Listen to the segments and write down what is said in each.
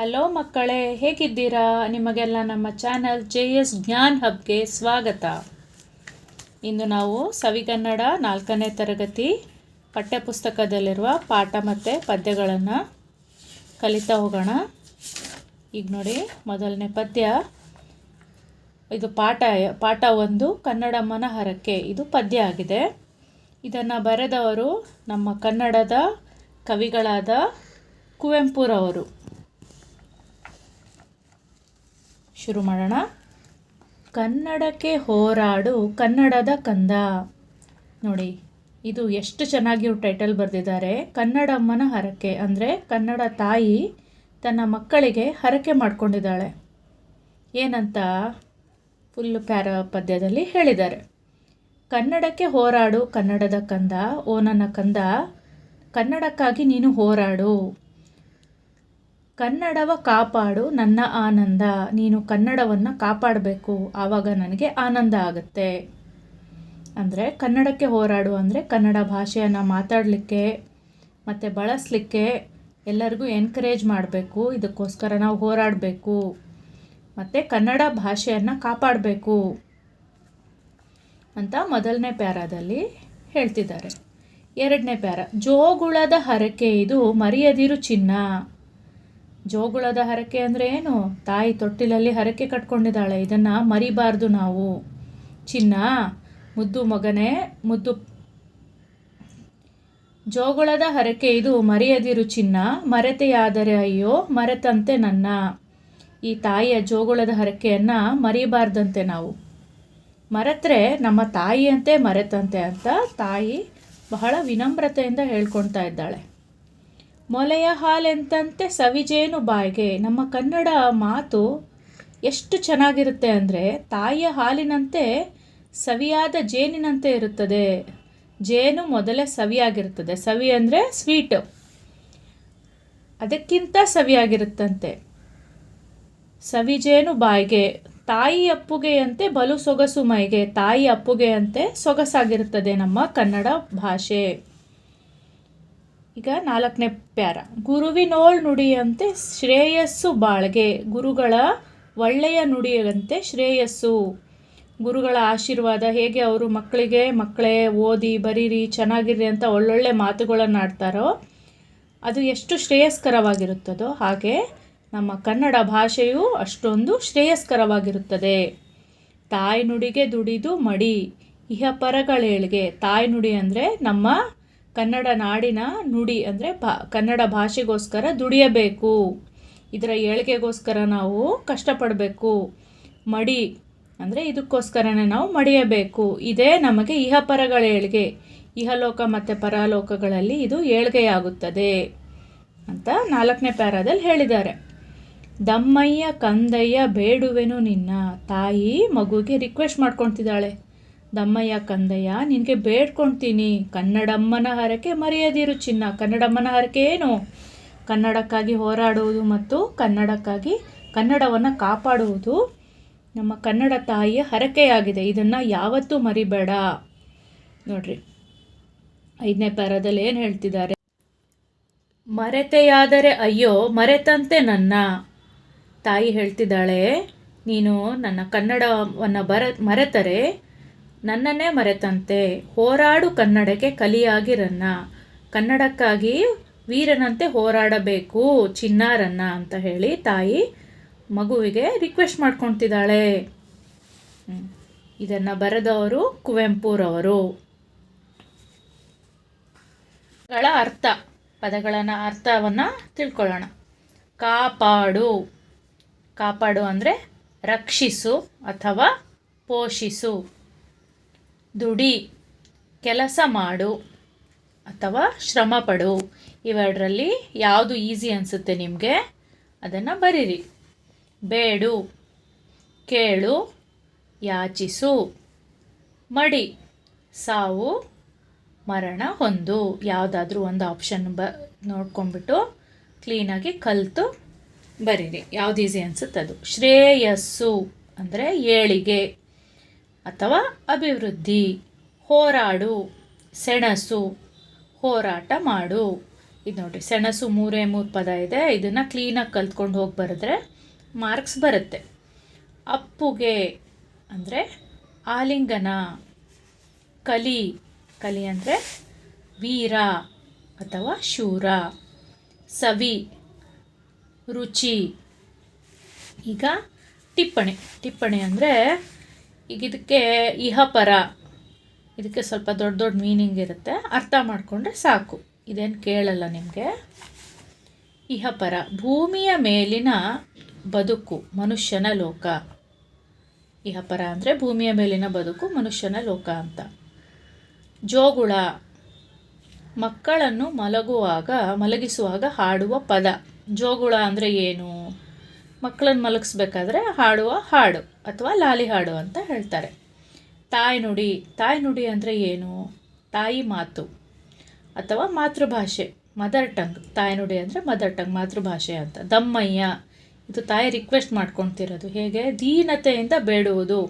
Hello ಮಕ್ಕಳೇ, ಹೇಗಿದ್ದೀರಾ? ನಿಮಗೆಲ್ಲ ನಮ್ಮ ಚಾನಲ್ ಜೆ ಎಸ್ ಜ್ಞಾನ್ ಹಬ್ಗೆ ಸ್ವಾಗತ. ಇಂದು ನಾವು ಸವಿಗನ್ನಡ ನಾಲ್ಕನೇ ತರಗತಿ ಪಠ್ಯಪುಸ್ತಕದಲ್ಲಿರುವ ಪಾಠ ಮತ್ತು ಪದ್ಯಗಳನ್ನು ಕಲಿತಾ ಹೋಗೋಣ. ಈಗ ನೋಡಿ, ಮೊದಲನೇ ಪದ್ಯ. ಇದು ಪಾಠ ಪಾಠ ಒಂದು ಕನ್ನಡಮ್ಮನ ಹರಕೆ ಇದು ಪದ್ಯ ಆಗಿದೆ. ಇದನ್ನು ಬರೆದವರು ನಮ್ಮ ಕನ್ನಡದ ಕವಿಗಳಾದ ಕುವೆಂಪುರವರು. ಶುರು ಮಾಡೋಣ. ಕನ್ನಡಕ್ಕೆ ಹೋರಾಡು, ಕನ್ನಡದ ಕಂದ. ನೋಡಿ, ಇದು ಎಷ್ಟು ಚೆನ್ನಾಗಿ ಟೈಟಲ್ ಬರೆದಿದ್ದಾರೆ. ಕನ್ನಡಮ್ಮನ ಹರಕೆ, ಅಂದರೆ ಕನ್ನಡ ತಾಯಿ ತನ್ನ ಮಕ್ಕಳಿಗೆ ಹರಕೆ ಮಾಡ್ಕೊಂಡಿದ್ದಾಳೆ. ಏನಂತ ಫುಲ್ ಪ್ಯಾರ ಪದ್ಯದಲ್ಲಿ ಹೇಳಿದ್ದಾರೆ. ಕನ್ನಡಕ್ಕೆ ಹೋರಾಡು, ಕನ್ನಡದ ಕಂದ. ಓ, ನನ್ನ ಕಂದ. ಕನ್ನಡಕ್ಕಾಗಿ ನೀನು ಹೋರಾಡು. ಕನ್ನಡವ ಕಾಪಾಡು ನನ್ನ ಆನಂದ. ನೀನು ಕನ್ನಡವನ್ನು ಕಾಪಾಡಬೇಕು. ಆವಾಗ ನನಗೆ ಆನಂದ ಆಗುತ್ತೆ. ಅಂದರೆ ಕನ್ನಡಕ್ಕೆ ಹೋರಾಡು ಅಂದರೆ ಕನ್ನಡ ಭಾಷೆಯನ್ನು ಮಾತಾಡಲಿಕ್ಕೆ, ಮತ್ತು ಬಳಸಲಿಕ್ಕೆ ಎಲ್ಲರಿಗೂ ಎನ್ಕರೇಜ್ ಮಾಡಬೇಕು. ಇದಕ್ಕೋಸ್ಕರ ನಾವು ಹೋರಾಡಬೇಕು. ಮತ್ತು ಕನ್ನಡ ಭಾಷೆಯನ್ನು ಕಾಪಾಡಬೇಕು ಅಂತ ಮೊದಲನೇ ಪ್ಯಾರಾದಲ್ಲಿ ಹೇಳ್ತಿದ್ದಾರೆ. ಎರಡನೇ ಪ್ಯಾರ, ಜೋಗುಳದ ಹರಕೆ ಇದು ಮರೆಯದಿರು ಚಿನ್ನ. ಜೋಗುಳದ ಹರಕೆ ಅಂದರೆ ಏನು? ತಾಯಿ ತೊಟ್ಟಿಲಲ್ಲಿ ಹರಕೆ ಕಟ್ಕೊಂಡಿದ್ದಾಳೆ. ಇದನ್ನು ಮರಿಬಾರ್ದು ನಾವು. ಚಿನ್ನ, ಮುದ್ದು ಮಗನೇ, ಮುದ್ದು ಜೋಗುಳದ ಹರಕೆ ಇದು. ಮರೆಯದಿರು ಚಿನ್ನ. ಮರೆತೆಯಾದರೆ ಅಯ್ಯೋ, ಮರೆತಂತೆ ನನ್ನ. ಈ ತಾಯಿಯ ಜೋಗುಳದ ಹರಕೆಯನ್ನು ಮರಿಬಾರ್ದಂತೆ ನಾವು. ಮರೆತರೆ ನಮ್ಮ ತಾಯಿಯಂತೆ ಮರೆತಂತೆ ಅಂತ ತಾಯಿ ಬಹಳ ವಿನಮ್ರತೆಯಿಂದ ಹೇಳ್ಕೊಳ್ತಾ ಇದ್ದಾಳೆ. ಮೊಲೆಯ ಹಾಲೆಂತಂತೆ ಸವಿಜೇನು ಬಾಯಿಗೆ. ನಮ್ಮ ಕನ್ನಡ ಮಾತು ಎಷ್ಟು ಚೆನ್ನಾಗಿರುತ್ತೆ ಅಂದರೆ ತಾಯಿಯ ಹಾಲಿನಂತೆ ಸವಿಯಾದ ಜೇನಿನಂತೆ ಇರುತ್ತದೆ. ಜೇನು ಮೊದಲೇ ಸವಿಯಾಗಿರುತ್ತದೆ. ಸವಿ ಅಂದರೆ ಸ್ವೀಟ್. ಅದಕ್ಕಿಂತ ಸವಿಯಾಗಿರುತ್ತಂತೆ. ಸವಿಜೇನು ಬಾಯಿಗೆ. ತಾಯಿ ಅಪ್ಪುಗೆಯಂತೆ ಬಲು ಸೊಗಸು ಮೈಗೆ. ತಾಯಿ ಅಪ್ಪುಗೆಯಂತೆ ಸೊಗಸಾಗಿರುತ್ತದೆ ನಮ್ಮ ಕನ್ನಡ ಭಾಷೆ. ಈಗ ನಾಲ್ಕನೇ ಪ್ಯಾರ. ಗುರುವಿನೋಳ್ ನುಡಿಯಂತೆ ಶ್ರೇಯಸ್ಸು ಬಾಳ್ಗೆ, ಗುರುಗಳ ಒಳ್ಳೆಯ ನುಡಿಯಂತೆ ಶ್ರೇಯಸ್ಸು. ಗುರುಗಳ ಆಶೀರ್ವಾದ, ಹೇಗೆ ಅವರು ಮಕ್ಕಳಿಗೆ ಮಕ್ಕಳೇ ಓದಿ, ಬರೀರಿ ಚೆನ್ನಾಗಿರಿ ಅಂತ ಒಳ್ಳೊಳ್ಳೆ ಮಾತುಗಳನ್ನು ಆಡ್ತಾರೋ, ಅದು ಎಷ್ಟು ಶ್ರೇಯಸ್ಕರವಾಗಿರುತ್ತದೋ ಹಾಗೆ ನಮ್ಮ ಕನ್ನಡ ಭಾಷೆಯು ಅಷ್ಟೊಂದು ಶ್ರೇಯಸ್ಕರವಾಗಿರುತ್ತದೆ. ತಾಯಿ ನುಡಿಗೆ ದುಡಿದು ಮಡಿ ಇಹ ಪರಗಳೇಳಿಗೆ ತಾಯಿ ನುಡಿ ಅಂದರೆ ನಮ್ಮ ಕನ್ನಡ ನಾಡಿನ ನುಡಿ ಅಂದರೆ ಭಾ, ಕನ್ನಡ ಭಾಷೆಗೋಸ್ಕರ ದುಡಿಯಬೇಕು. ಇದರ ಏಳಿಗೆಗೋಸ್ಕರ ನಾವು ಕಷ್ಟಪಡಬೇಕು. ಮಡಿ ಅಂದರೆ ಇದಕ್ಕೋಸ್ಕರನೇ ನಾವು ಮಡಿಯಬೇಕು. ಇದೇ ನಮಗೆ ಇಹಪರಗಳ ಏಳಿಗೆ. ಇಹಲೋಕ ಮತ್ತು ಪರಲೋಕಗಳಲ್ಲಿ ಇದು ಏಳ್ಗೆಯಾಗುತ್ತದೆ ಅಂತ ನಾಲ್ಕನೇ ಪ್ಯಾರಾದಲ್ಲಿ ಹೇಳಿದ್ದಾರೆ. ದಮ್ಮಯ್ಯ ಕಂದಯ್ಯ ಬೇಡುವೆನು ನಿನ್ನ ತಾಯಿ ಮಗುಗೆ ರಿಕ್ವೆಸ್ಟ್ ಮಾಡ್ಕೊತಿದ್ದಾಳೆ ದಮ್ಮಯ್ಯ, ಕಂದಯ್ಯ, ನಿನಗೆ ಬೇಡ್ಕೊಳ್ತೀನಿ ಕನ್ನಡಮ್ಮನ ಹರಕೆ ಮರೆಯದಿರು ಚಿನ್ನ. ಕನ್ನಡಮ್ಮನ ಹರಕೆ ಏನು? ಕನ್ನಡಕ್ಕಾಗಿ ಹೋರಾಡುವುದು ಮತ್ತು ಕನ್ನಡಕ್ಕಾಗಿ ಕನ್ನಡವನ್ನು ಕಾಪಾಡುವುದು ನಮ್ಮ ಕನ್ನಡ ತಾಯಿಯ ಹರಕೆಯಾಗಿದೆ. ಇದನ್ನು ಯಾವತ್ತೂ ಮರಿಬೇಡ. ನೋಡ್ರಿ, ಐದನೇ ಪ್ಯಾರದಲ್ಲಿ ಏನು ಹೇಳ್ತಿದ್ದಾರೆ? ಮರೆತೆಯಾದರೆ ಅಯ್ಯೋ, ಮರೆತಂತೆ ನನ್ನ. ತಾಯಿ ಹೇಳ್ತಿದ್ದಾಳೆ, ನೀನು ನನ್ನ ಕನ್ನಡವನ್ನು ಬರ, ಮರೆತರೆ ನನ್ನನ್ನೇ ಮರೆತಂತೆ. ಹೋರಾಡು ಕನ್ನಡಕ್ಕೆ ಕಲಿಯಾಗಿರನ್ನ ಕನ್ನಡಕ್ಕಾಗಿ ವೀರನಂತೆ ಹೋರಾಡಬೇಕು, ಚಿನ್ನಾರನ್ನ ಅಂತ ಹೇಳಿ ತಾಯಿ ಮಗುವಿಗೆ ರಿಕ್ವೆಸ್ಟ್ ಮಾಡ್ಕೊತಿದ್ದಾಳೆ ಇದನ್ನು ಬರೆದವರು ಕುವೆಂಪುರವರು. ಗಳ ಅರ್ಥ. ಪದಗಳನ್ನು ಅರ್ಥವನ್ನು ತಿಳ್ಕೊಳ್ಳೋಣ. ಕಾಪಾಡು. ಕಾಪಾಡು ಅಂದರೆ ರಕ್ಷಿಸು ಅಥವಾ ಪೋಷಿಸು. ದುಡಿ, ಕೆಲಸ ಮಾಡು ಅಥವಾ ಶ್ರಮ ಪಡು. ಇವೆರಡರಲ್ಲಿ ಯಾವುದು ಈಸಿ ಅನಿಸುತ್ತೆ ನಿಮಗೆ? ಅದನ್ನು ಬರೀರಿ. ಬೇಡು, ಕೇಳು, ಯಾಚಿಸು. ಮಡಿ, ಸಾವು, ಮರಣ ಹೊಂದು. ಯಾವುದಾದ್ರೂ ಒಂದು ಆಪ್ಷನ್ ಬ, ನೋಡ್ಕೊಂಡ್ಬಿಟ್ಟು ಕ್ಲೀನಾಗಿ ಕಲಿತು ಬರೀರಿ. ಯಾವ್ದು ಈಸಿ ಅನಿಸುತ್ತೆ ಅದು ಶ್ರೇಯಸ್ಸು ಅಂದರೆ ಏಳಿಗೆ. ಅಥವಾ ಅಭಿವೃದ್ಧಿ, ಹೋರಾಡು, ಸೆಣಸು, ಹೋರಾಟ ಮಾಡು. ಇದು ನೋಡಿ ಸೆಣಸು ಮೂರೇ ಮೂರು ಪದ ಇದೆ. ಇದನ್ನು ಕ್ಲೀನಾಗಿ ಕಲ್ತ್ಕೊಂಡು ಹೋಗಿ ಬರೆದ್ರೆ ಮಾರ್ಕ್ಸ್ ಬರುತ್ತೆ. ಅಪ್ಪುಗೆ ಅಂದರೆ ಆಲಿಂಗನ, ಕಲಿ ಕಲಿ ಅಂದರೆ ವೀರ ಅಥವಾ ಶೂರ. ಸವಿ, ರುಚಿ. ಈಗ ಟಿಪ್ಪಣಿ ಟಿಪ್ಪಣಿ ಅಂದರೆ ಈಗ ಇದಕ್ಕೆ ಇಹಪರ, ಇದಕ್ಕೆ ಸ್ವಲ್ಪ ದೊಡ್ಡ ದೊಡ್ಡ ಮೀನಿಂಗ್ ಇರುತ್ತೆ. ಅರ್ಥ ಮಾಡಿಕೊಂಡ್ರೆ ಸಾಕು. ಇದೇನು ಕೇಳಲ್ಲ ನಿಮಗೆ? ಇಹಪರ, ಭೂಮಿಯ ಮೇಲಿನ ಬದುಕು, ಮನುಷ್ಯನ ಲೋಕ. ಇಹಪರ ಅಂದರೆ ಭೂಮಿಯ ಮೇಲಿನ ಬದುಕು, ಮನುಷ್ಯನ ಲೋಕ ಅಂತ. ಜೋಗುಳ, ಮಕ್ಕಳನ್ನು ಮಲಗುವಾಗ, ಮಲಗಿಸುವಾಗ ಹಾಡುವ ಪದ. ಜೋಗುಳ ಅಂದರೆ ಏನು? ಮಕ್ಕಳನ್ನು ಮಲಗಿಸ್ಬೇಕಾದ್ರೆ ಹಾಡುವ ಹಾಡು. ಅಥವಾ ಲಾಲಿ ಹಾಡು ಅಂತ ಹೇಳ್ತಾರೆ. ತಾಯಿ ನುಡಿ ತಾಯಿ ನುಡಿ ಅಂದರೆ ಏನು? ತಾಯಿ ಮಾತು ಅಥವಾ ಮಾತೃಭಾಷೆ ಮದರ್ ಟಂಗ್ ತಾಯಿ ನುಡಿ ಅಂದರೆ ಮದರ್ ಟಂಗ್ ಮಾತೃಭಾಷೆ ಅಂತ. ದಮ್ಮಯ್ಯ, ಇದು ತಾಯಿ ರಿಕ್ವೆಸ್ಟ್ ಮಾಡ್ಕೊಳ್ತಿರೋದು ಹೇಗೆ? ದೀನತೆಯಿಂದ ಬೇಡುವುದು.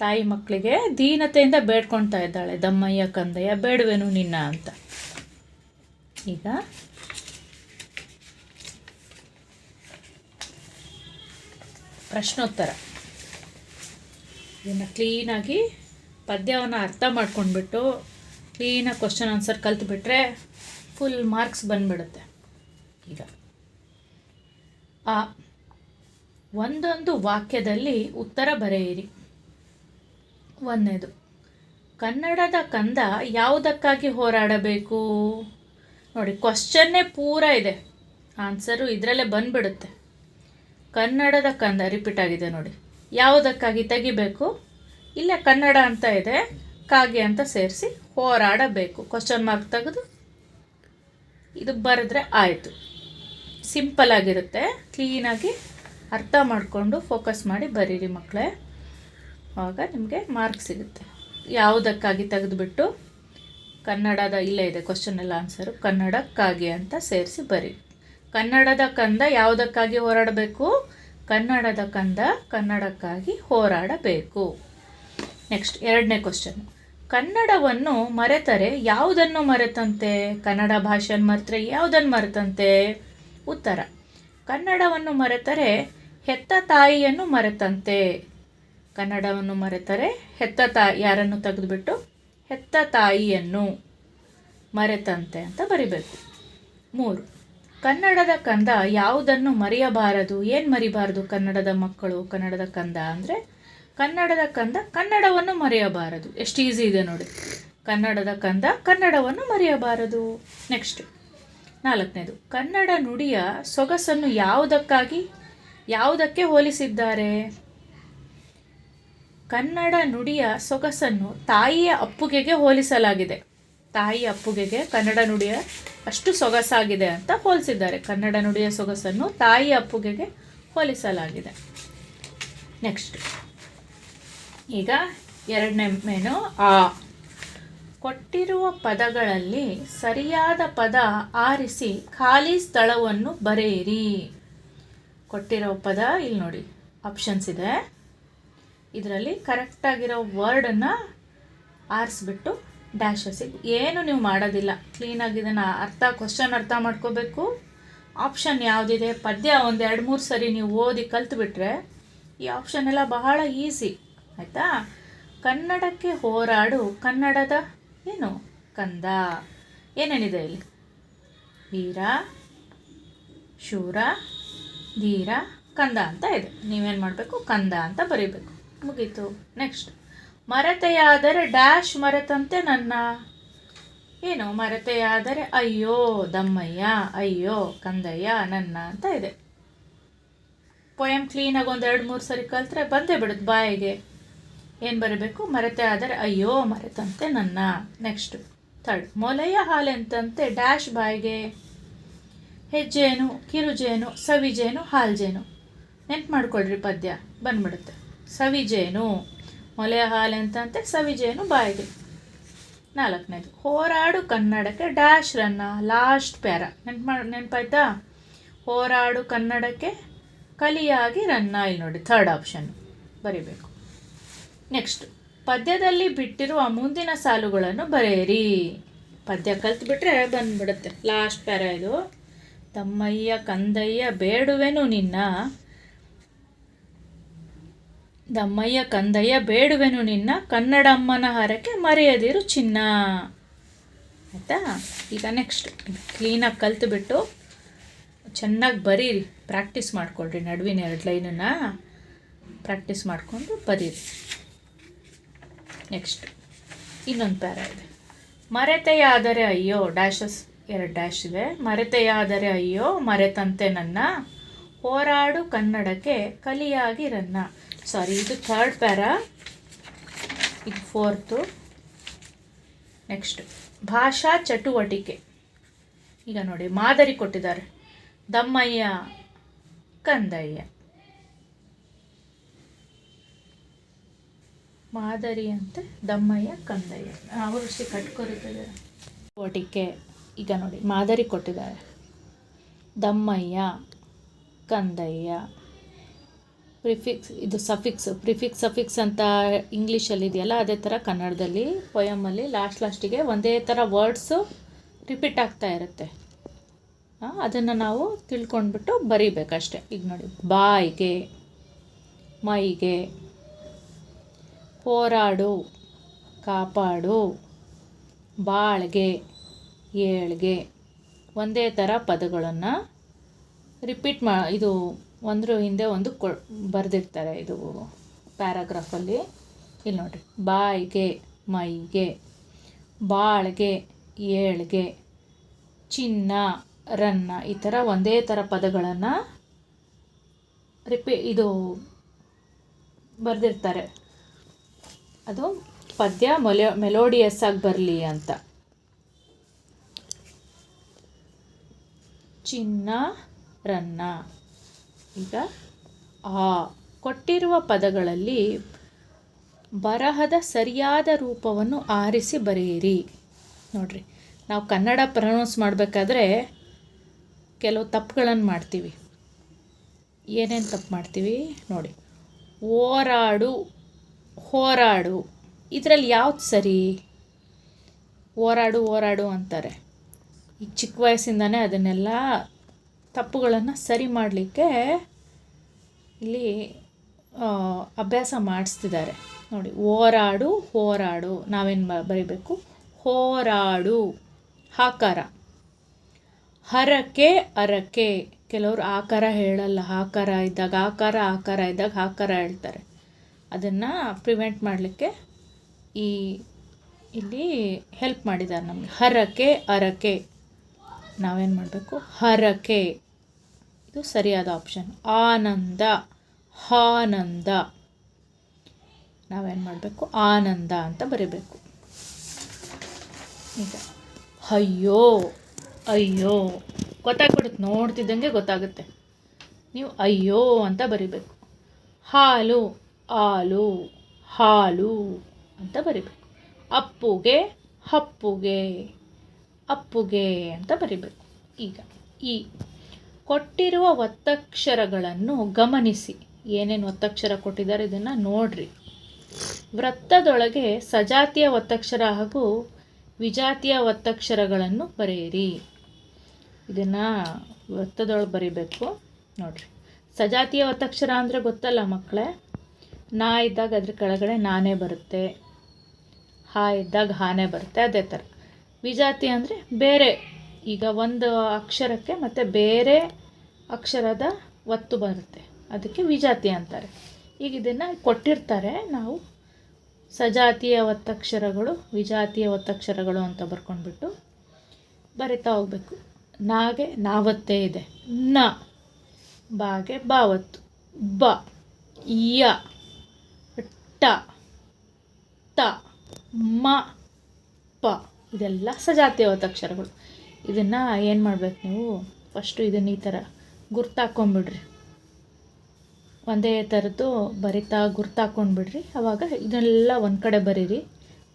ತಾಯಿ ಮಕ್ಕಳಿಗೆ ದೀನತೆಯಿಂದ ಬೇಡ್ಕೊಳ್ತಾ ಇದ್ದಾಳೆ. ದಮ್ಮಯ್ಯ ಕಂದಯ್ಯ, ಬೇಡುವೆನು ನಿನ್ನ ಅಂತ. ಈಗ ಪ್ರಶ್ನೋತ್ತರ. ಇದನ್ನು ಕ್ಲೀನಾಗಿ ಪದ್ಯವನ್ನು ಅರ್ಥ ಮಾಡ್ಕೊಂಡ್ಬಿಟ್ಟು ಕ್ಲೀನಾಗಿ ಕ್ವಶನ್ ಆನ್ಸರ್ ಕಲ್ತ್ಬಿಟ್ರೆ ಫುಲ್ ಮಾರ್ಕ್ಸ್ ಬಂದ್ಬಿಡುತ್ತೆ. ಈಗ, ಆ ಒಂದೊಂದು ವಾಕ್ಯದಲ್ಲಿ ಉತ್ತರ ಬರೆಯಿರಿ. ಒಂದನೇದು ಕನ್ನಡದ ಕಂದ ಯಾವುದಕ್ಕಾಗಿ ಹೋರಾಡಬೇಕು? ನೋಡಿ ಕ್ವಶನ್ನೇ ಪೂರ ಇದೆ. ಆನ್ಸರು ಇದರಲ್ಲೇ ಬಂದ್ಬಿಡುತ್ತೆ. ಕನ್ನಡದ ಕಂದ ರಿಪೀಟ್ ಆಗಿದೆ ನೋಡಿ. ಯಾವುದಕ್ಕಾಗಿ ತೆಗಿಬೇಕು? ಇಲ್ಲ ಕನ್ನಡ ಅಂತ ಇದೆ, ಕಾಗೆ ಅಂತ ಸೇರಿಸಿ ಹೋರಾಡಬೇಕು. ಕ್ವಶನ್ ಮಾರ್ಕ್ ತೆಗೆದು ಇದು ಬರೆದ್ರೆ ಆಯಿತು. ಸಿಂಪಲ್ ಆಗಿರುತ್ತೆ. ಕ್ಲೀನಾಗಿ ಅರ್ಥ ಮಾಡಿಕೊಂಡು ಫೋಕಸ್ ಮಾಡಿ ಬರೀರಿ ಮಕ್ಕಳೇ ಆವಾಗ ನಿಮಗೆ ಮಾರ್ಕ್ ಸಿಗುತ್ತೆ. ಯಾವುದಕ್ಕಾಗಿ ತೆಗೆದುಬಿಟ್ಟು? ಕನ್ನಡದ ಇಲ್ಲೇ ಇದೆ ಕ್ವಶನ್ ಎಲ್ಲ ಆನ್ಸರು ಕನ್ನಡಕ್ಕಾಗಿ ಅಂತ ಸೇರಿಸಿ ಬರೀರಿ. ಕನ್ನಡದ ಕಂದ ಯಾವುದಕ್ಕಾಗಿ ಹೋರಾಡಬೇಕು? ಕನ್ನಡದ ಕಂದ ಕನ್ನಡಕ್ಕಾಗಿ ಹೋರಾಡಬೇಕು. ನೆಕ್ಸ್ಟ್ ಎರಡನೇ ಕ್ವಶನ್ ಕನ್ನಡವನ್ನು ಮರೆತರೆ ಯಾವುದನ್ನು ಮರೆತಂತೆ? ಕನ್ನಡ ಭಾಷೆಯನ್ನು ಮರೆತರೆ ಯಾವುದನ್ನು ಮರೆತಂತೆ? ಉತ್ತರ, ಕನ್ನಡವನ್ನು ಮರೆತರೆ ಹೆತ್ತ ತಾಯಿಯನ್ನು ಮರೆತಂತೆ. ಕನ್ನಡವನ್ನು ಮರೆತರೆ ಹೆತ್ತ ತಾಯಿ ಯಾರನ್ನು ತೆಗೆದುಬಿಟ್ಟು? ಹೆತ್ತ ತಾಯಿಯನ್ನು ಮರೆತಂತೆ ಅಂತ ಬರಿಬೇಕು. ಮೂರು ಕನ್ನಡದ ಕಂದ ಯಾವುದನ್ನು ಮರೆಯಬಾರದು? ಏನು ಮರಿಬಾರದು ಕನ್ನಡದ ಮಕ್ಕಳು, ಕನ್ನಡದ ಕಂದ ಅಂದರೆ? ಕನ್ನಡದ ಕಂದ ಕನ್ನಡವನ್ನು ಮರೆಯಬಾರದು. ಎಷ್ಟು ಈಸಿ ಇದೆ ನೋಡಿ. ಕನ್ನಡದ ಕಂದ ಕನ್ನಡವನ್ನು ಮರೆಯಬಾರದು. ನೆಕ್ಸ್ಟ್, ನಾಲ್ಕನೇದು. ಕನ್ನಡ ನುಡಿಯ ಸೊಗಸನ್ನು ಯಾವುದಕ್ಕಾಗಿ, ಯಾವುದಕ್ಕೆ ಹೋಲಿಸಿದ್ದಾರೆ? ಕನ್ನಡ ನುಡಿಯ ಸೊಗಸನ್ನು ತಾಯಿಯ ಅಪ್ಪುಗೆಗೆ ಹೋಲಿಸಲಾಗಿದೆ. ತಾಯಿ ಅಪ್ಪುಗೆಗೆ ಕನ್ನಡ ನುಡಿಯ ಅಷ್ಟು ಸೊಗಸಾಗಿದೆ ಅಂತ ಹೋಲಿಸಿದ್ದಾರೆ. ಕನ್ನಡ ನುಡಿಯ ಸೊಗಸನ್ನು ತಾಯಿ ಅಪ್ಪುಗೆಗೆ ಹೋಲಿಸಲಾಗಿದೆ. ನೆಕ್ಸ್ಟ್ ಈಗ ಎರಡನೇ ಮೇನು ಆ. ಕೊಟ್ಟಿರುವ ಪದಗಳಲ್ಲಿ ಸರಿಯಾದ ಪದ ಆರಿಸಿ ಖಾಲಿ ಸ್ಥಳವನ್ನು ಬರೆಯಿರಿ. ಕೊಟ್ಟಿರೋ ಪದ ಇಲ್ಲಿ ನೋಡಿ ಆಪ್ಷನ್ಸ್ ಇದೆ. ಇದರಲ್ಲಿ ಕರೆಕ್ಟಾಗಿರೋ ವರ್ಡನ್ನು ಆರಿಸ್ಬಿಟ್ಟು ಡ್ಯಾಶಸ್ಸಿಗೆ ಏನು ನೀವು ಮಾಡೋದಿಲ್ಲ. ಕ್ಲೀನಾಗಿ ಇದನ್ನು ಅರ್ಥ ಕ್ವಶನ್ ಅರ್ಥ ಮಾಡ್ಕೋಬೇಕು. ಆಪ್ಷನ್ ಯಾವುದಿದೆ? ಪದ್ಯ ಒಂದು ಎರಡು, ಮೂರು ಸರಿ ನೀವು ಓದಿ ಕಲ್ತ್ಬಿಟ್ರೆ ಈ ಆಪ್ಷನ್ ಎಲ್ಲ ಬಹಳ ಈಸಿ ಆಯಿತಾ? ಕನ್ನಡಕ್ಕೆ ಹೋರಾಡು. ಕನ್ನಡದ ಏನು? ಕಂದ. ಏನೇನಿದೆ ಇಲ್ಲಿ? ವೀರ, ಶೂರ, ಧೀರ, ಕಂದ ಅಂತ ಇದೆ. ನೀವೇನು ಮಾಡಬೇಕು? ಕಂದ ಅಂತ ಬರೀಬೇಕು. ಮುಗೀತು. ನೆಕ್ಸ್ಟ್ ಮರತೆಯಾದರೆ ಡ್ಯಾಶ್ ಮರೆತಂತೆ ನನ್ನ. ಏನು ಮರತೆಯಾದರೆ ಅಯ್ಯೋ ದಮ್ಮಯ್ಯ, ಅಯ್ಯೋ ಕಂದಯ್ಯ ನನ್ನ ಅಂತ ಇದೆ. ಪೊಯಮ್ ಕ್ಲೀನಾಗಿ ಒಂದು ಎರಡು ಮೂರು ಸರಿ ಕಲ್ತ್ರೆ ಬಂದೇ ಬಿಡುತ್ತೆ ಬಾಯಿಗೆ. ಏನು ಬರಬೇಕು? ಮರೆತೆ ಆದರೆ ಅಯ್ಯೋ ಮರೆತಂತೆ ನನ್ನ. ನೆಕ್ಸ್ಟ್ ಥರ್ಡ್ ಮೊಲೆಯ ಹಾಲೆಂತಂತೆ ಡ್ಯಾಶ್ ಬಾಯಿಗೆ. ಹೆಜ್ಜೇನು ಕಿರುಜೇನು, ಸವಿಜೇನು, ಹಾಲ್ಜೇನು. ನೆನ್ಪು ಮಾಡ್ಕೊಳ್ರಿ ಪದ್ಯ, ಬಂದ್ಬಿಡುತ್ತೆ. ಸವಿಜೇನು. ಮೊಲೆಯ ಹಾಲೆಂತಂತೆ ಸವಿಜೇನು ಬಾಯಿಗೆ. ನಾಲ್ಕನೇದು, ಹೋರಾಡು ಕನ್ನಡಕ್ಕೆ ಡ್ಯಾಶ್ ರನ್ನ, ಲಾಸ್ಟ್ ಪ್ಯಾರ. ನೆನ್ಪು ಮಾಡಿ ನೆನಪಾಯ್ತಾ? ಹೋರಾಡು ಕನ್ನಡಕ್ಕೆ ಕಲಿಯಾಗಿ ರನ್ನ. ಇಲ್ಲಿ ನೋಡಿ, ಥರ್ಡ್ ಆಪ್ಷನ್. ಬರಿಬೇಕು. ನೆಕ್ಸ್ಟ್, ಪದ್ಯದಲ್ಲಿ ಬಿಟ್ಟಿರುವ ಮುಂದಿನ ಸಾಲುಗಳನ್ನು ಬರೆಯಿರಿ. ಪದ್ಯ ಕಲ್ತ್ಬಿಟ್ರೆ ಬಂದ್ಬಿಡುತ್ತೆ. ಲಾಸ್ಟ್ ಪ್ಯಾರ ಇದು. ತಮ್ಮಯ್ಯ, ಕಂದಯ್ಯ ಬೇಡುವೆನು ನಿನ್ನ. ದಮ್ಮಯ್ಯ ಕಂದಯ್ಯ, ಬೇಡುವೆನು ನಿನ್ನ, ಕನ್ನಡಮ್ಮನ ಹರಕೆ ಮರೆಯದಿರು ಚಿನ್ನ. ಆಯಿತಾ? ಈಗ ನೆಕ್ಸ್ಟ್ ಕ್ಲೀನಾಗಿ ಕಲ್ತುಬಿಟ್ಟು ಚೆನ್ನಾಗಿ ಬರೀರಿ. ಪ್ರಾಕ್ಟೀಸ್ ಮಾಡ್ಕೊಳ್ರಿ ನಡುವಿನ ಎರಡು ಲೈನನ್ನು. ಪ್ರಾಕ್ಟೀಸ್ ಮಾಡಿಕೊಂಡು ಬರೀರಿ. ನೆಕ್ಸ್ಟ್ ಇನ್ನೊಂದು ಪ್ಯಾರ ಇದೆ. ಮರೆತೆಯಾದರೆ ಅಯ್ಯೋ ಡ್ಯಾಶಸ್ ಎರಡು ಡ್ಯಾಶ್ ಇದೆ. ಮರೆತೆಯಾದರೆ ಅಯ್ಯೋ, ಮರೆತಂತೆ ನನ್ನ. ಹೋರಾಡು ಕನ್ನಡಕ್ಕೆ ಕಲಿಯಾಗಿ ರನ್ನ ಸಾರಿ ಇದು ಥರ್ಡ್ ಪ್ಯಾರ ಇದು ಫೋರ್ತು ನೆಕ್ಸ್ಟ್ ಭಾಷಾ ಚಟುವಟಿಕೆ. ಈಗ ನೋಡಿ, ಮಾದರಿ ಕೊಟ್ಟಿದ್ದಾರೆ. ದಮ್ಮಯ್ಯ, ಕಂದಯ್ಯ. ಮಾದರಿ ಅಂತ, ದಮ್ಮಯ್ಯ, ಕಂದಯ್ಯ. ಅವರು ಸಿ ಕಟ್ಕೊರಿದ್ದಾರೆ ಚಟುವಟಿಕೆ. ಈಗ ನೋಡಿ, ಮಾದರಿ ಕೊಟ್ಟಿದ್ದಾರೆ. ದಮ್ಮಯ್ಯ, ಕಂದಯ್ಯ. ಪ್ರಿಫಿಕ್ಸ್, ಇದು ಸಫಿಕ್ಸ್, ಪ್ರಿಫಿಕ್ಸ್, ಸಫಿಕ್ಸ್ ಅಂತ ಇಂಗ್ಲೀಷಲ್ಲಿ ಇದೆಯಲ್ಲ, ಅದೇ ಥರ ಕನ್ನಡದಲ್ಲಿ ಪೊಯಮಲ್ಲಿ ಲಾಸ್ಟ್ ಲಾಸ್ಟಿಗೆ ಒಂದೇ ಥರ ವರ್ಡ್ಸು ರಿಪೀಟ್ ಆಗ್ತಾ ಇರುತ್ತೆ. ಅದನ್ನು ನಾವು ತಿಳ್ಕೊಂಡ್ಬಿಟ್ಟು ಬರೀಬೇಕಷ್ಟೆ. ಈಗ ನೋಡಿ, ಬಾಯಿಗೆ, ಮೈಗೆ ಹೋರಾಡು ಕಾಪಾಡು, ಬಾಳ್ಗೆ, ಏಳ್ಗೆ, ಒಂದೇ ಥರ ಪದಗಳನ್ನು ರಿಪೀಟ್ ಮಾ, ಇದು ಒಂದ್ರ ಹಿಂದೆ ಒಂದು ಕೊ ಬರೆದಿರ್ತಾರೆ ಇದು ಪ್ಯಾರಾಗ್ರಾಫಲ್ಲಿ ಇಲ್ಲಿ ನೋಡಿರಿ. ಬಾಯಿಗೆ, ಮೈಗೆ, ಬಾಳ್ಗೆ, ಏಳ್ಗೆ, ಚಿನ್ನ, ರನ್ನ ಈ ಥರ ಒಂದೇ ಥರ ಪದಗಳನ್ನು ರಿಪೇ, ಇದು ಬರೆದಿರ್ತಾರೆ. ಅದು ಪದ್ಯ ಮೊಲೆ, ಮೆಲೋಡಿಯಸ್ ಆಗಿ ಬರಲಿ ಅಂತ. ಚಿನ್ನ, ರನ್ನ. ಈಗ? ಆ, ಕೊಟ್ಟಿರುವ ಪದಗಳಲ್ಲಿ ಬರಹದ ಸರಿಯಾದ ರೂಪವನ್ನು ಆರಿಸಿ ಬರೆಯಿರಿ. ನೋಡ್ರಿ, ನಾವು ಕನ್ನಡ ಪ್ರನೌನ್ಸ್ ಮಾಡಬೇಕಾದ್ರೆ ಕೆಲವು ತಪ್ಪುಗಳನ್ನು ಮಾಡ್ತೀವಿ. ಏನೇನು ತಪ್ಪು ಮಾಡ್ತೀವಿ? ನೋಡಿ, ಓರಾಡು, ಹೋರಾಡು. ಇದರಲ್ಲಿ ಯಾವ್ದು ಸರಿ? ಹೋರಾಡು ಹೋರಾಡು ಅಂತಾರೆ. ಈ ಚಿಕ್ಕ ವಯಸ್ಸಿಂದನೇ ಅದನ್ನೆಲ್ಲ ತಪ್ಪುಗಳನ್ನು ಸರಿ ಮಾಡಲಿಕ್ಕೆ ಇಲ್ಲಿ ಅಭ್ಯಾಸ ಮಾಡಿಸ್ತಿದ್ದಾರೆ. ನೋಡಿ, ಹೋರಾಡು ಹೋರಾಡು. ನಾವೇನು ಬರೀಬೇಕು? ಹೋರಾಡು. ಹಾಕಾರ. ಹರಕೆ, ಅರಕೆ. ಕೆಲವರು ಆಕಾರ ಹೇಳಲ್ಲ. ಆಕಾರ ಇದ್ದಾಗ ಆಕಾರ ಆಕಾರ ಇದ್ದಾಗ ಆಕಾರ ಹೇಳ್ತಾರೆ. ಅದನ್ನು ಪ್ರಿವೆಂಟ್ ಮಾಡಲಿಕ್ಕೆ ಈ, ಇಲ್ಲಿ ಹೆಲ್ಪ್ ಮಾಡಿದ್ದಾರೆ ನಮಗೆ. ಹರಕೆ, ಅರಕೆ. ನಾವೇನು ಮಾಡಬೇಕು? ಹರಕೆ. ಇದು ಸರಿಯಾದ ಆಪ್ಷನ್ ಆನಂದ, ಹಾನಂದ. ನಾವೇನು ಮಾಡಬೇಕು? ಆನಂದ ಅಂತ ಬರೀಬೇಕು. ಈಗ, ಅಯ್ಯೋ ಅಯ್ಯೋ, ಗೊತ್ತಾಗ್ಬಿಡುತ್ತೆ. ನೋಡ್ತಿದ್ದಂಗೆ ಗೊತ್ತಾಗುತ್ತೆ. ನೀವು ಅಯ್ಯೋ ಅಂತ ಬರಿಬೇಕು. ಹಾಲು ಹಾಲು ಹಾಲು ಅಂತ ಬರಿಬೇಕು. ಅಪ್ಪುಗೆ, ಹಪ್ಪುಗೆ, ಅಪ್ಪುಗೆ ಅಂತ ಬರಿಬೇಕು. ಈಗ, ಈ ಕೊಟ್ಟಿರುವ ಒತ್ತಕ್ಷರಗಳನ್ನು ಗಮನಿಸಿ. ಏನೇನು ಒತ್ತಕ್ಷರ ಕೊಟ್ಟಿದ್ದಾರೆ ಇದನ್ನು ನೋಡ್ರಿ. ವೃತ್ತದೊಳಗೆ ಸಜಾತಿಯ ಒತ್ತಕ್ಷರ ಹಾಗೂ ವಿಜಾತಿಯ ಒತ್ತಕ್ಷರಗಳನ್ನು ಬರೆಯಿರಿ. ಇದನ್ನು ವೃತ್ತದೊಳಗೆ ಬರಿಬೇಕು. ನೋಡ್ರಿ. ಸಜಾತಿಯ ಒತ್ತಕ್ಷರ ಅಂದರೆ ಗೊತ್ತಲ್ಲ ಮಕ್ಕಳೇ ನಾ ಇದ್ದಾಗ ಅದ್ರ ಕೆಳಗಡೆ ನಾನೇ ಬರುತ್ತೆ. ಹಾ ಇದ್ದಾಗ ಹಾನೇ ಬರುತ್ತೆ. ಅದೇ ಥರ ವಿಜಾತಿ ಅಂದರೆ ಬೇರೆ. ಈಗ ಒಂದು ಅಕ್ಷರಕ್ಕೆ ಮತ್ತು ಬೇರೆ ಅಕ್ಷರದ ಒತ್ತು ಬರುತ್ತೆ. ಅದಕ್ಕೆ ವಿಜಾತಿ ಅಂತಾರೆ. ಈಗ ಇದನ್ನು ಕೊಟ್ಟಿರ್ತಾರೆ. ನಾವು ಸಜಾತಿಯ ಒತ್ತಕ್ಷರಗಳು, ವಿಜಾತಿಯ ಒತ್ತಕ್ಷರಗಳು ಅಂತ ಬರ್ಕೊಂಡ್ಬಿಟ್ಟು ಬರಿತಾ ಹೋಗ್ಬೇಕು. ನಾಗೆ, ನಾವತ್ತೇ ಇದೆ. ನ, ಬಾಗೆ, ಬಾವತ್ತು. ಬ, ಯ, ಟ, ತ, ಮ, ಪ. ಇದೆಲ್ಲ ಸಜಾತಿಯ ಒತ್ತಕ್ಷರಗಳು. ಇದನ್ನು ಏನು ಮಾಡ್ಬೇಕು ನೀವು? ಫಸ್ಟು ಇದನ್ನು ಈ ಥರ ಗುರ್ತಾಕೊಂಬಿಡ್ರಿ. ಒಂದೇ ಥರದ್ದು ಬರಿತಾ ಗುರ್ತಾಕೊಂಡ್ಬಿಡ್ರಿ. ಅವಾಗ ಇದನ್ನೆಲ್ಲ ಒಂದು ಕಡೆ ಬರೀರಿ.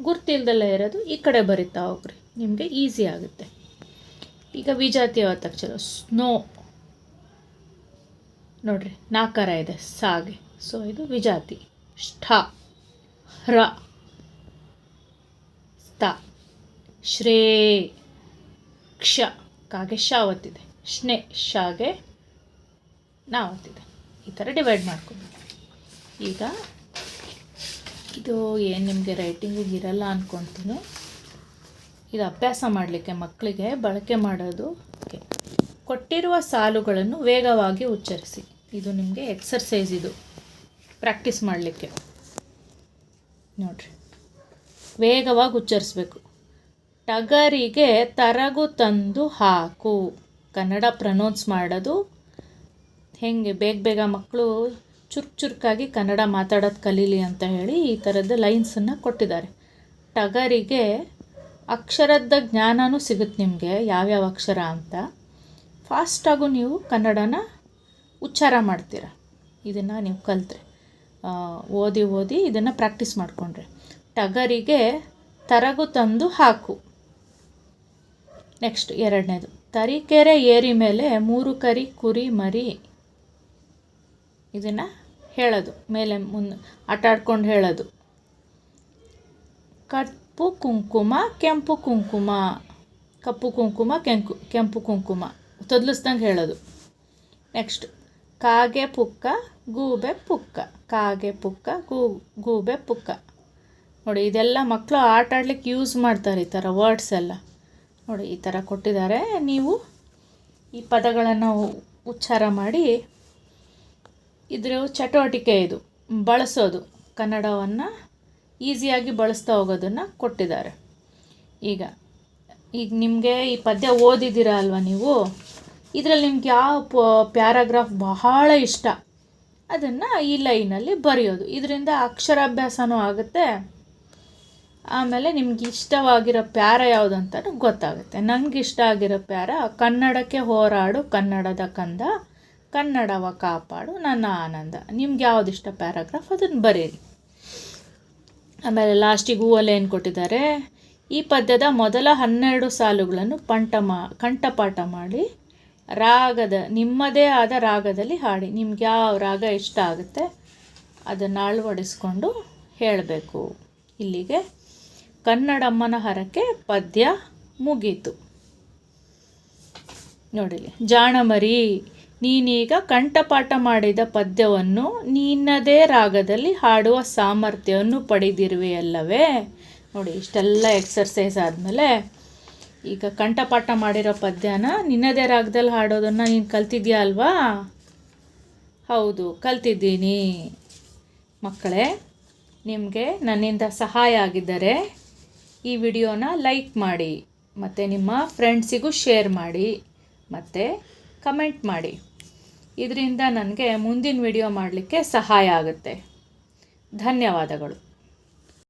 ಗುರ್ತಿಲ್ದೆಲ್ಲ ಇರೋದು ಈ ಕಡೆ ಬರಿತಾ ಹೋಗ್ರಿ. ನಿಮಗೆ ಈಸಿ ಆಗುತ್ತೆ. ಈಗ ವಿಜಾತಿಯ ತಕ್ಷಣ ಸ್ನೋ. ನೋಡ್ರಿ, ನಾಕಾರ ಇದೆ, ಸಾಗೆ. ಸೊ ಇದು ವಿಜಾತಿ ಷ್ಠ. ಹ್ರ ಸ್ತ ಶ್ರೇ ಕ್ಷ. ಕಾಗೆ ಶಾವತ್ತಿದೆ ಶ್ನೆ ಶಾಗೆ. ನಾ ಒತ್ತಿದೆ ಈ ಥರ ಡಿವೈಡ್ ಮಾಡ್ಕೊಂಡು ಈಗ ಇದು ಏನು ನಿಮಗೆ ರೈಟಿಂಗಿಗೆ ಇರಲ್ಲ ಅಂದ್ಕೊತೀನಿ ಇದು ಅಭ್ಯಾಸ ಮಾಡಲಿಕ್ಕೆ ಮಕ್ಕಳಿಗೆ ಬಳಕೆ ಮಾಡೋದು ಓಕೆ ಕೊಟ್ಟಿರುವ ಸಾಲುಗಳನ್ನು ವೇಗವಾಗಿ ಉಚ್ಚರಿಸಿ. ಇದು ನಿಮಗೆ ಎಕ್ಸರ್ಸೈಸ್ ಇದು. ಪ್ರಾಕ್ಟೀಸ್ ಮಾಡಲಿಕ್ಕೆ. ನೋಡ್ರಿ. ವೇಗವಾಗಿ ಉಚ್ಚರಿಸ್ಬೇಕು. ಟಗರಿಗೆ ತರಗು ತಂದು ಹಾಕು. ಕನ್ನಡ ಪ್ರನೌನ್ಸ್ ಮಾಡೋದು ಹೆಂಗೆ ಬೇಗ ಬೇಗ ಮಕ್ಕಳು ಚುರುಕು ಚುರುಕಾಗಿ ಕನ್ನಡ ಮಾತಾಡೋದು ಕಲೀಲಿ ಅಂತ ಹೇಳಿ ಈ ಥರದ ಲೈನ್ಸನ್ನು ಕೊಟ್ಟಿದ್ದಾರೆ. ಟಗರಿಗೆ ಅಕ್ಷರದ ಜ್ಞಾನವೂ ಸಿಗುತ್ತೆ ನಿಮಗೆ, ಯಾವ್ಯಾವ ಅಕ್ಷರ ಅಂತ. ಫಾಸ್ಟಾಗೂ ನೀವು ಕನ್ನಡನ ಉಚ್ಚಾರ ಮಾಡ್ತೀರ. ಇದನ್ನು ನೀವು ಕಲಿತ್ರೆ. ಓದಿ ಓದಿ ಇದನ್ನು ಪ್ರಾಕ್ಟೀಸ್ ಮಾಡಿಕೊಂಡ್ರೆ. ಟಗರಿಗೆ ತರಗು ತಂದು ಹಾಕು. ನೆಕ್ಸ್ಟ್ ಎರಡನೇದು. ತರೀಕೆರೆ ಏರಿ ಮೇಲೆ ಮೂರು ಕರಿ ಕುರಿ ಮರಿ ಇದನ್ನು ಹೇಳೋದು. ಮೇಲೆ ಮುನ್ ಆಟಾಡ್ಕೊಂಡು ಹೇಳೋದು. ಕಪ್ಪು ಕುಂಕುಮ, ಕೆಂಪು ಕುಂಕುಮ. ಕಪ್ಪು ಕುಂಕುಮ, ಕೆಂಕು, ಕೆಂಪು ಕುಂಕುಮ. ತೊದಲಿಸ್ದಂಗೆ ಹೇಳೋದು. ನೆಕ್ಸ್ಟ್, ಕಾಗೆ ಪುಕ್ಕ, ಗೂಬೆ ಪುಕ್ಕ. ಕಾಗೆ ಪುಕ್ಕ, ಗೂ, ಗೂಬೆ ಪುಕ್ಕ. ನೋಡಿ, ಇದೆಲ್ಲ ಮಕ್ಕಳು ಆಟ ಆಡ್ಲಿಕ್ಕೆ ಯೂಸ್ ಮಾಡ್ತಾರೆ ಈ ಥರ ವರ್ಡ್ಸ್ ಎಲ್ಲ. ನೋಡಿ, ಈ ಥರ ಕೊಟ್ಟಿದ್ದಾರೆ. ನೀವು ಈ ಪದಗಳನ್ನು ಉಚ್ಚಾರ ಮಾಡಿ ಇದ್ರ ಚಟುವಟಿಕೆ ಇದು. ಬಳಸೋದು. ಕನ್ನಡವನ್ನು ಈಸಿಯಾಗಿ ಬಳಸ್ತಾ ಹೋಗೋದನ್ನು ಕೊಟ್ಟಿದ್ದಾರೆ. ಈಗ ಈಗ ನಿಮಗೆ ಈ ಪದ್ಯ ಓದಿದ್ದೀರ ಅಲ್ವಾ ನೀವು? ಇದರಲ್ಲಿ ನಿಮ್ಗೆ ಯಾವ ಪ್ಯಾರಾಗ್ರಾಫ್ ಬಹಳ ಇಷ್ಟ? ಅದನ್ನು ಈ ಲೈನಲ್ಲಿ ಬರೆಯೋದು. ಇದರಿಂದ ಅಕ್ಷರಾಭ್ಯಾಸನೂ ಆಗುತ್ತೆ. ಆಮೇಲೆ ನಿಮ್ಗೆ ಇಷ್ಟವಾಗಿರೋ ಪ್ಯಾರ ಯಾವುದು ಅಂತ ಗೊತ್ತಾಗುತ್ತೆ. ನನಗೆ ಇಷ್ಟ ಆಗಿರೋ ಪ್ಯಾರ ಕನ್ನಡಕ್ಕೆ ಹೋರಾಡು ಕನ್ನಡದ ಕಂದ. ಕನ್ನಡವ ಕಾಪಾಡು, ನನ್ನ ಆನಂದ. ನಿಮ್ಗೆ ಯಾವ್ದು ಇಷ್ಟ ಪ್ಯಾರಾಗ್ರಾಫ್, ಅದನ್ನು ಬರೀರಿ. ಆಮೇಲೆ ಲಾಸ್ಟಿಗೆ ಹೂವಲ್ಲಿ ಏನು ಕೊಟ್ಟಿದ್ದಾರೆ? ಈ ಪದ್ಯದ ಮೊದಲ ಹನ್ನೆರಡು ಸಾಲುಗಳನ್ನು ಪಂಟ ಮಾ ಕಂಠಪಾಠ ಮಾಡಿ, ರಾಗದ, ನಿಮ್ಮದೇ ಆದ ರಾಗದಲ್ಲಿ ಹಾಡಿ. ನಿಮ್ಗೆ ಯಾವ ರಾಗ ಇಷ್ಟ ಆಗುತ್ತೆ, ಅದನ್ನು ಅಳವಡಿಸ್ಕೊಂಡು ಹೇಳಬೇಕು. ಇಲ್ಲಿಗೆ ಕನ್ನಡಮ್ಮನ ಹರಕೆ ಪದ್ಯ ಮುಗೀತು. ನೋಡಿಲಿ ಜಾಣಮರಿ. ನೀನೀಗ ಕಂಠಪಾಠ ಮಾಡಿದ ಪದ್ಯವನ್ನು ನಿನ್ನದೇ ರಾಗದಲ್ಲಿ ಹಾಡುವ ಸಾಮರ್ಥ್ಯವನ್ನು ಪಡೆದಿರುವೆಯಲ್ಲವೇ ನೋಡಿ, ಇಷ್ಟೆಲ್ಲ ಎಕ್ಸರ್ಸೈಸ್ ಆದಮೇಲೆ ಈಗ ಕಂಠಪಾಠ ಮಾಡಿರೋ ಪದ್ಯನ ನಿನ್ನದೇ ರಾಗದಲ್ಲಿ ಹಾಡೋದನ್ನು ನೀನು ಕಲ್ತಿದ್ಯಾ ಅಲ್ವಾ? ಹೌದು, ಕಲ್ತಿದ್ದೀನಿ. ಮಕ್ಕಳೇ, ನಿಮಗೆ ನನ್ನಿಂದ ಸಹಾಯ ಆಗಿದ್ದರೆ ಈ ವಿಡಿಯೋನ ಲೈಕ್ ಮಾಡಿ, ಮತ್ತು ನಿಮ್ಮ ಫ್ರೆಂಡ್ಸಿಗೂ ಶೇರ್ ಮಾಡಿ, ಮತ್ತು ಕಮೆಂಟ್ ಮಾಡಿ. ಇದರಿಂದ ನನಗೆ ಮುಂದಿನ ವಿಡಿಯೋ ಮಾಡಲಿಕ್ಕೆ ಸಹಾಯ ಆಗುತ್ತೆ. ಧನ್ಯವಾದಗಳು.